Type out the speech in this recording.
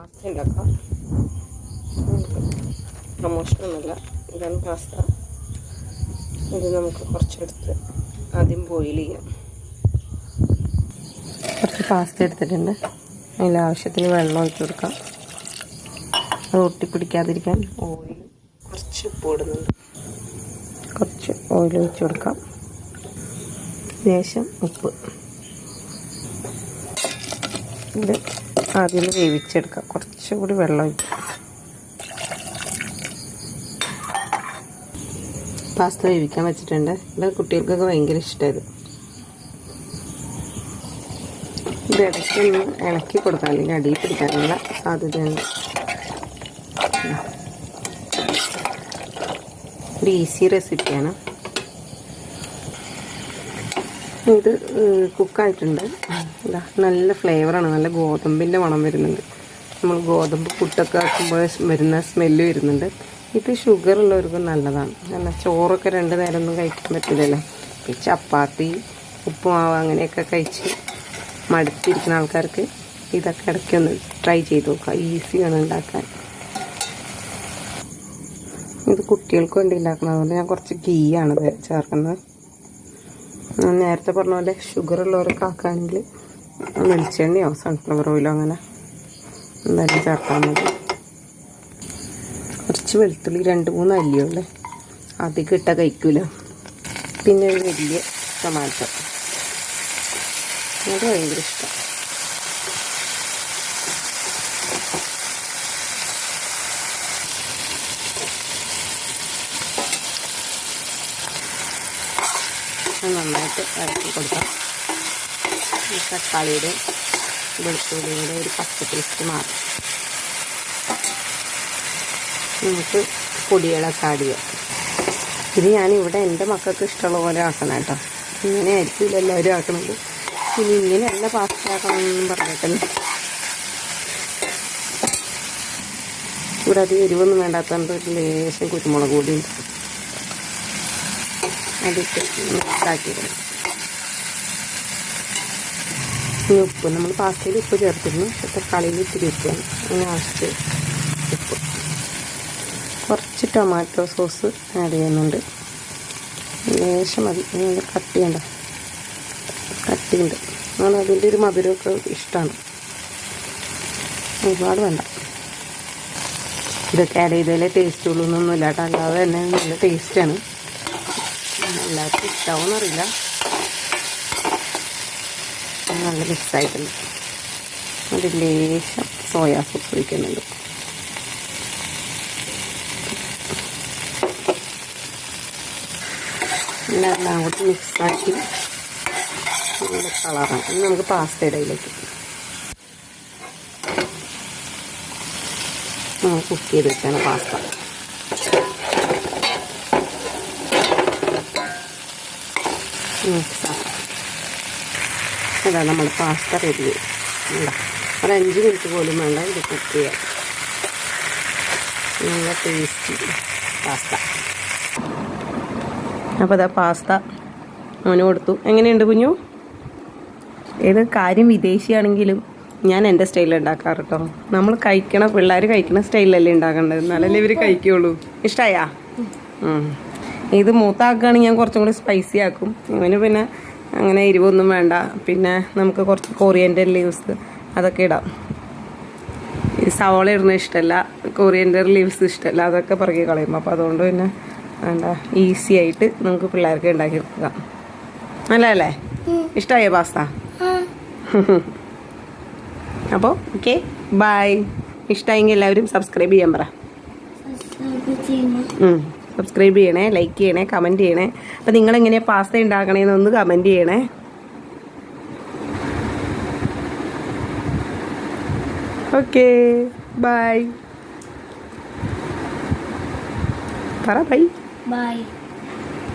Pasta ഉണ്ടാക്കാം പ്രമോഷനൊന്നുമില്ല. ഇതാണ് pasta. ഇത് നമുക്ക് കുറച്ചെടുത്ത് ആദ്യം ബോയിൽ ചെയ്യാം. കുറച്ച് പാസ്ത എടുത്തിട്ടുണ്ട്. അതിൽ ആവശ്യത്തിന് വെള്ളം ഒഴിച്ചു കൊടുക്കാം. അത് ഒട്ടിപ്പിടിക്കാതിരിക്കാൻ ഓയിൽ കുറച്ച് ഉപ്പ് ഇടുന്നുണ്ട്. കുറച്ച് ഓയിൽ ഒഴിച്ചു കൊടുക്കാം. ലേശം ഉപ്പ്. ഇത് ആദ്യം വേവിച്ചെടുക്കാം. കുറച്ചുകൂടി വെള്ളം ഒഴിക്കാം പാസ്ത വേവിക്കാൻ വെച്ചിട്ടുണ്ട്. ഇത് കുട്ടികൾക്കൊക്കെ ഭയങ്കര ഇഷ്ടമായത് ഇത് ഇടയ്ക്കൊന്ന് ഇളക്കി കൊടുക്കാം അല്ലെങ്കിൽ അടിയിൽ പിടിക്കാനുള്ള സാധ്യതയുണ്ട്. ഒരു ഈസി റെസിപ്പിയാണ് ഇത് കുക്കായിട്ടുണ്ട് ഇതാ നല്ല ഫ്ലേവറാണ് നല്ല ഗോതമ്പിന്റെ മണം വരുന്നുണ്ട്. നമ്മൾ ഗോതമ്പ് പുട്ടൊക്കെ ആക്കുമ്പോൾ വരുന്ന സ്മെല്ല് വരുന്നുണ്ട്. ഇത് ഷുഗർ ഉള്ളവർക്ക് നല്ലതാണ്. നല്ല ചോറൊക്കെ രണ്ട് നേരം ഒന്നും കഴിക്കാൻ പറ്റില്ലല്ലോ. ഈ ചപ്പാത്തി ഉപ്പുമാവ് അങ്ങനെയൊക്കെ കഴിച്ച് മടുത്തിരിക്കുന്ന ആൾക്കാർക്ക് ഇതൊക്കെ ഇടയ്ക്ക് ഒന്ന് ട്രൈ ചെയ്ത് നോക്കുക. ഈസിയാണ് ഉണ്ടാക്കാൻ. ഇത് കുട്ടികൾക്ക് വേണ്ടി ഉണ്ടാക്കുന്നത്. അതുകൊണ്ട് ഞാൻ കുറച്ച് ഗീ ആണ് ചേർക്കുന്നത്. നേരത്തെ പറഞ്ഞ പോലെ ഷുഗർ ഉള്ളവർക്ക് ആക്കുകയാണെങ്കിൽ വെളിച്ചെണ്ണയോ സൺഫ്ലവർ ഓയിലോ അങ്ങനെ എന്തായാലും ചേർത്താൽ മതി. കുറച്ച് വെളുത്തുള്ളി രണ്ട് മൂന്ന് അല്ലിയോ അല്ലേ അധികം ഇട്ടാൽ കഴിക്കൂല. പിന്നെ ഒരു വലിയ ടൊമാറ്റോ അത് ഭയങ്കര ഇഷ്ടം. നന്നായിട്ട് ഇറക്കി കൊടുക്കാം. തക്കാളിയുടെ വെളുത്തുള്ളിയുടെ ഒരു പച്ച ടേസ്റ്റ് മാറും നമുക്ക് പൊടികളൊക്കെ ആഡ് ചെയ്യാം. ഇത് ഞാനിവിടെ എന്റെ മക്കൾക്ക് ഇഷ്ടമുള്ള പോലെ ആക്കണം കേട്ടോ. ഇങ്ങനെ ആയിരിക്കില്ല എല്ലാവരും ആക്കണത്. ഇനി ഇങ്ങനെയല്ല പാസ്ത ആക്കണമെന്നും പറഞ്ഞിട്ടില്ല ഇവിടെ അധികം എരിവൊന്നും വേണ്ടാത്തതുകൊണ്ട് ഒരു ലേശം കുരുമുളക് പൊടി അതിട്ട് മിക്സാക്കിയിടണം. ഇനി ഉപ്പ് നമ്മൾ പാസ്തയിൽ ഉപ്പ് ചേർത്തിരുന്നു. തക്കാളിയിൽ ഇത്തിരി ഉപ്പാണ് അതിന് ആവശ്യത്തിൽ ഉപ്പ്. കുറച്ച് ടൊമാറ്റോ സോസ് ആഡ് ചെയ്യുന്നുണ്ട്. ലേശം മതി. നിങ്ങൾ കട്ട് ചെയ്യണ്ട. കട്ടിയുണ്ട് അങ്ങനെ അതിന്റെ ഒരു മധുരമൊക്കെ ഇഷ്ടമാണ്. ഒരുപാട് വേണ്ട. ഇതൊക്കെ ആഡ് ചെയ്തതിലേ ടേസ്റ്റ് ഉള്ളൂ എന്നൊന്നുമില്ല. കേട്ടോ അല്ലാതെ തന്നെ നല്ല ടേസ്റ്റാണ് എല്ലാവർക്കും ഇഷ്ടമാവുമെന്നറിയില്ല നല്ല മിക്സായിട്ടുണ്ട്. അതിൽ ലേശം സോയാ സോസ് ഒഴിക്കുന്നുണ്ട്. എല്ലാം കൂടി മിക്സാക്കി നല്ല കളറാണ്. ഇനി നമുക്ക് പാസ്ത ഇടയിലേക്ക്. കുക്ക് ചെയ്ത് വെച്ചാണ് പാസ്ത മിക്സാക്കാം ഇതാ നമ്മൾ പാസ്ത റെഡി വേണ്ട ഒരു അഞ്ച് മിനിറ്റ് പോലും വേണ്ട ഇത് കുക്ക് ചെയ്യാം നല്ല ടേസ്റ്റി പാസ്ത അപ്പോൾ അതാ പാസ്ത അവന് കൊടുത്തു. എങ്ങനെയുണ്ട് കുഞ്ഞു? ഏത് കാര്യം വിദേശിയാണെങ്കിലും ഞാൻ എന്റെ സ്റ്റൈലിൽ ഉണ്ടാക്കാറ് കേട്ടോ നമ്മൾ കഴിക്കണ പിള്ളേർ കഴിക്കണ സ്റ്റൈലല്ലേ ഉണ്ടാക്കേണ്ടത് എന്നാലല്ലേ ഇവർ കഴിക്കുള്ളൂ. ഇഷ്ടമായാ ഇത് മൂത്താക്കുകയാണെങ്കിൽ ഞാൻ കുറച്ചും കൂടി സ്പൈസി ആക്കും. ഇവന് പിന്നെ അങ്ങനെ എരിവൊന്നും വേണ്ട. പിന്നെ നമുക്ക് കുറച്ച് കൊറിയന്റെ ലീവ്സ് അതൊക്കെ ഇടാം. ഈ സവോള ഇടുന്ന ഇഷ്ടമല്ല കൊറിയന്റെ ലീവ്സ് ഇഷ്ടമല്ല അതൊക്കെ പറക്കി കളയും. അപ്പോൾ അതുകൊണ്ട് പിന്നെ വേണ്ട. ഈസി ആയിട്ട് നമുക്ക് പിള്ളേർക്ക് ഉണ്ടാക്കി കൊടുക്കാം. നല്ലതല്ലേ? ഇഷ്ടമായോ പാസ്ത അപ്പോൾ ഓക്കെ ബായ് ഇഷ്ടമായെങ്കിൽ എല്ലാവരും സബ്സ്ക്രൈബ് ചെയ്യാൻ പറ. സബ്സ്ക്രൈബ് ചെയ്യണേ ലൈക്ക് ചെയ്യണേ കമന്റ് ചെയ്യണേ. അപ്പോൾ നിങ്ങളെങ്ങനെയാണ് പാസ്ത ഉണ്ടാക്കണേന്നൊന്ന് കമന്റ് ചെയ്യണേ. ഓക്കെ ബൈ പറ ബൈ Bye.